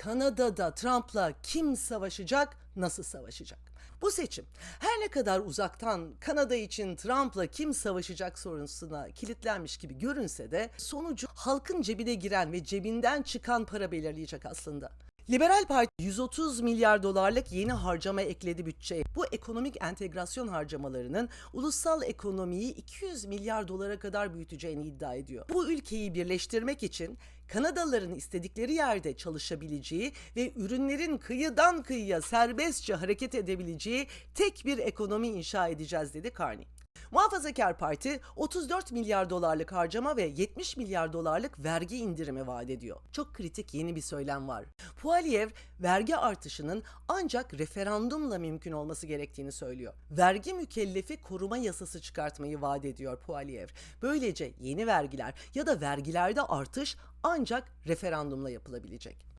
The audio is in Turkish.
Kanada'da Trump'la kim savaşacak, nasıl savaşacak? Bu seçim her ne kadar uzaktan Kanada için Trump'la kim savaşacak sorusuna kilitlenmiş gibi görünse de sonucu halkın cebine giren ve cebinden çıkan para belirleyecek aslında. Liberal Parti 130 milyar dolarlık yeni harcama ekledi bütçeye. Bu ekonomik entegrasyon harcamalarının ulusal ekonomiyi 200 milyar dolara kadar büyüteceğini iddia ediyor. Bu ülkeyi birleştirmek için Kanadalıların istedikleri yerde çalışabileceği ve ürünlerin kıyıdan kıyıya serbestçe hareket edebileceği tek bir ekonomi inşa edeceğiz dedi Carney. Muhafazakar Parti 34 milyar dolarlık harcama ve 70 milyar dolarlık vergi indirimi vaat ediyor. Çok kritik yeni bir söylem var. Pualiev vergi artışının ancak referandumla mümkün olması gerektiğini söylüyor. Vergi mükellefi koruma yasası çıkartmayı vaat ediyor Pualiev. Böylece yeni vergiler ya da vergilerde artış ancak referandumla yapılabilecek.